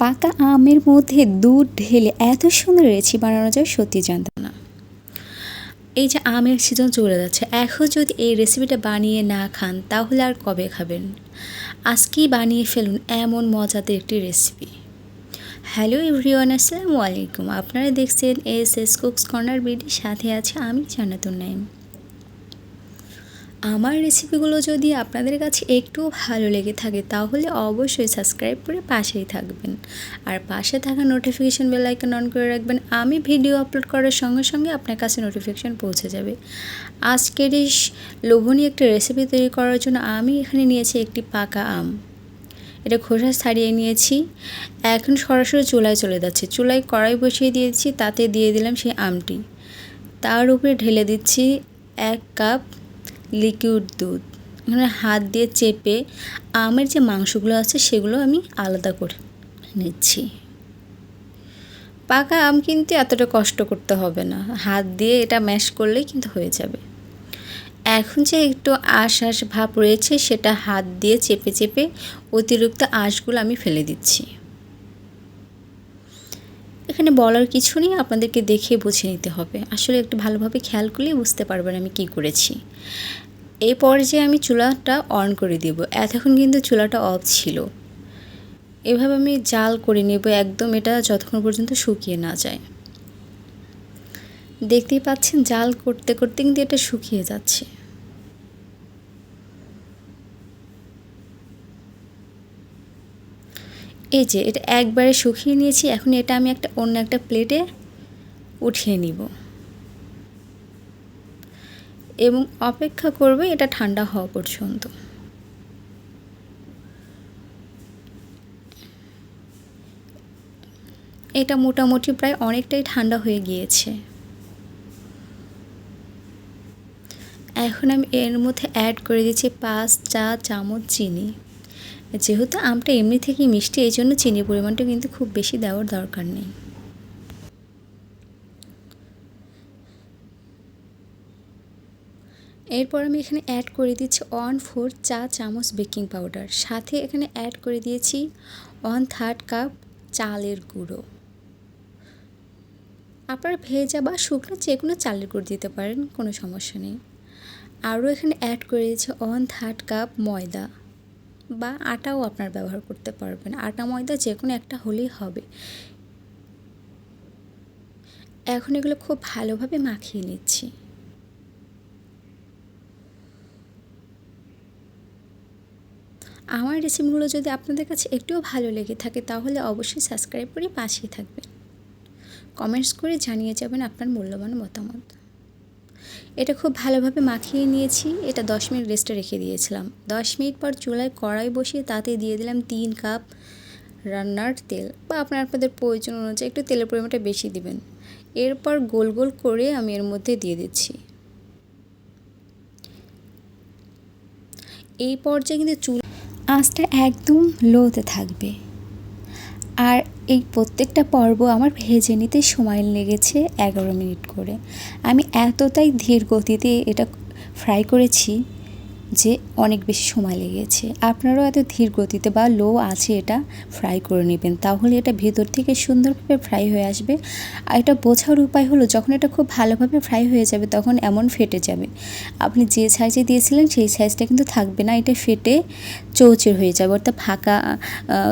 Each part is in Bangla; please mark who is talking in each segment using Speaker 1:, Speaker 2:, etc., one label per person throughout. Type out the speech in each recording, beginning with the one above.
Speaker 1: পাকা আমের মধ্যে দুধ ঢেলে এত সুন্দর রেসিপি বানানো যায়, সত্যি জানতাম না। এই যে আমের সিজন চলে যাচ্ছে, এখন যদি এই রেসিপিটা বানিয়ে না খান, তাহলে আর কবে খাবেন? আজকেই বানিয়ে ফেলুন এমন মজাদের একটি রেসিপি। হ্যালো এভরিওয়ান, আসসালামু আলাইকুম। আপনারা দেখছেন S S cooks corner BD, সাথে আছে আমি জানাতুন নাইম আমার রেসিপিগুলো যদি আপনাদের কাছে একটু ভালো লেগে থাকে, তাহলে অবশ্যই সাবস্ক্রাইব করে পাশেই থাকবেন। আর পাশে থাকা নোটিফিকেশান বেল আইকন অন করে রাখবেন, আমি ভিডিও আপলোড করার সঙ্গে সঙ্গে আপনার কাছে নোটিফিকেশান পৌঁছে যাবে। আজকের এই লোভনীয় একটা রেসিপি তৈরি করার জন্য আমি এখানে নিয়েছি একটি পাকা আম। এটা খোসা ছাড়িয়ে নিয়েছি। এখন সরাসরি চুলায় চলে যাচ্ছে। চুলায় কড়াই বসিয়ে দিয়েছি, তাতে দিয়ে দিলাম সেই আমটি। তার উপরে ঢেলে দিচ্ছি এক কাপ লিকুইড দুধ। এখানে হাত দিয়ে চেপে আমের যে মাংসগুলো আছে সেগুলো আমি আলাদা করে নিচ্ছি। পাকা আম কিন্তু এতটা কষ্ট করতে হবে না। হাত দিয়ে এটা ম্যাশ করলেই কিন্তু হয়ে যাবে। এখন যে একটু আশ আশ ভাব রয়েছে সেটা হাত দিয়ে চেপে চেপে অতিরিক্ত আঁশগুলো আমি ফেলে দিচ্ছি। এখানে বলার কিছু নেই, আপনাদেরকে দেখে বুঝে নিতে হবে। আসলে একটু ভালোভাবে খেয়াল করলেই বুঝতে পারবেন আমি কি করেছি। এই পর্যায়ে আমি চুলাটা অন করে দেব। এতক্ষণ কিন্তু চুলাটা অফ ছিল। এভাবে আমি জাল করে নেব, একদম এটা যতক্ষণ পর্যন্ত শুকিয়ে না যায়। দেখতেই পাচ্ছেন জাল করতে করতে কিন্তু এটা শুকিয়ে যাচ্ছে। এই যে, এটা একবারে শুকিয়ে নিয়েছি, এখন এটা আমি একটা অন্য একটা প্লেটে উঠিয়ে নিব। এবং অপেক্ষা করবে এটা ঠান্ডা হওয়া পর্যন্ত। এটা মোটামুটি প্রায় অনেকটাই ঠান্ডা হয়ে গিয়েছে। এখন আমি এর মধ্যে অ্যাড করে দিচ্ছি পাঁচ চা চামচ চিনি। যেহেতু আমটা এমনি থেকেই মিষ্টি এই জন্য চিনির পরিমাণটা কিন্তু খুব বেশি দেওয়ার দরকার নেই। এরপর আমি এখানে অ্যাড করে দিচ্ছি ওয়ান ফোর চা চামচ বেকিং পাউডার সাথে এখানে অ্যাড করে দিয়েছি ওয়ান থার্ড কাপ চালের গুঁড়ো। আপনারা ভেজা বা শুকনো যে কোনো চালের গুঁড়ো দিতে পারেন, কোনো সমস্যা নেই। আরও এখানে অ্যাড করে দিয়েছি ওয়ান থার্ড কাপ ময়দা বা আটাও আপনার ব্যবহার করতে পারবেন। আটা, ময়দা যে কোনো একটা হলেই হবে। এখন এগুলো খুব ভালোভাবে মাখিয়ে নিচ্ছি। আমার রেসিপিগুলো যদি আপনাদের কাছে একটুও ভালো লেগে থাকে, তাহলে অবশ্যই সাবস্ক্রাইব করে পাশেই থাকবেন। কমেন্টস করে জানিয়ে যাবেন আপনার মূল্যবান মতামত। এটা খুব ভালোভাবে মাখিয়ে নিয়েছি, এটা দশ মিনিট রেস্টে রেখে দিয়েছিলাম। দশ মিনিট পর চুলায় কড়াই বসিয়ে তাতে দিয়ে দিলাম তিন কাপ রান্নার তেল বা আপনার আপনাদের প্রয়োজন অনুযায়ী একটু তেলের পরিমাণটা বেশি দিবেন। এরপর গোল গোল করে আমি এর মধ্যে দিয়ে দিচ্ছি। এই পর্যায়ে কিন্তু চুল আঁচটা একদম লোতে থাকবে। আর এই প্রত্যেকটা পর্ব আমার ভেজে নিতে সময় লেগেছে এগারো মিনিট করে। আমি এতটাই ধীর গতিতে এটা ফ্রাই করেছি যে অনেক বেশি সময় লেগেছে। আপনারাও এত ধীর গতিতে বা লো আছে এটা ফ্রাই করে নেবেন। তাহলে এটা ভেতর থেকে সুন্দরভাবে ফ্রাই হয়ে আসবে। আর এটা বোঝার উপায় হলো, যখন এটা খুব ভালোভাবে ফ্রাই হয়ে যাবে, তখন এমন ফেটে যাবে। আপনি যে সাইজে দিয়েছিলেন, সেই সাইজটা কিন্তু থাকবে না। এটা ফেটে চৌচের হয়ে যাবে। অর্থাৎ ফাঁকা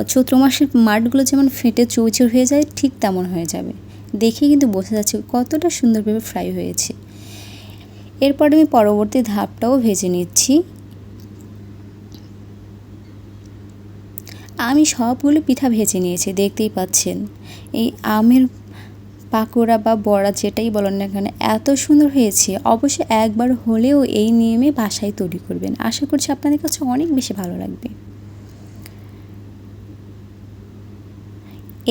Speaker 1: চৈত্র মাসের মাঠগুলো যেমন ফেটে চৌচের হয়ে যায়, ঠিক তেমন হয়ে যাবে। দেখে কিন্তু বোঝা যাচ্ছে কতটা সুন্দরভাবে ফ্রাই হয়েছে। এরপর আমি পরবর্তী ধাপটাও ভেজে নিচ্ছি। আমি সবগুলো পিঠা ভেজে নিয়েছি, দেখতেই পাচ্ছেন। এই আমের পাকোড়া বা বড়া যেটাই বলেন না কেন, এত সুন্দর হয়েছে। অবশ্যই একবার হলেও এই নিয়মে বাসায় তৈরি করবেন। আশা করছি আপনাদের কাছে অনেক বেশি ভালো লাগবে।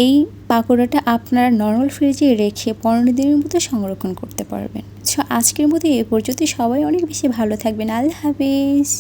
Speaker 1: এই পাকোড়াটা আপনারা নর্মাল ফ্রিজে রেখে পনেরো দিনের মতো সংরক্ষণ করতে পারবেন। সো আজকের মতো এ পর্যন্ত সবাই অনেক বেশি ভালো থাকবেন। আল্লাহ হাফিজ।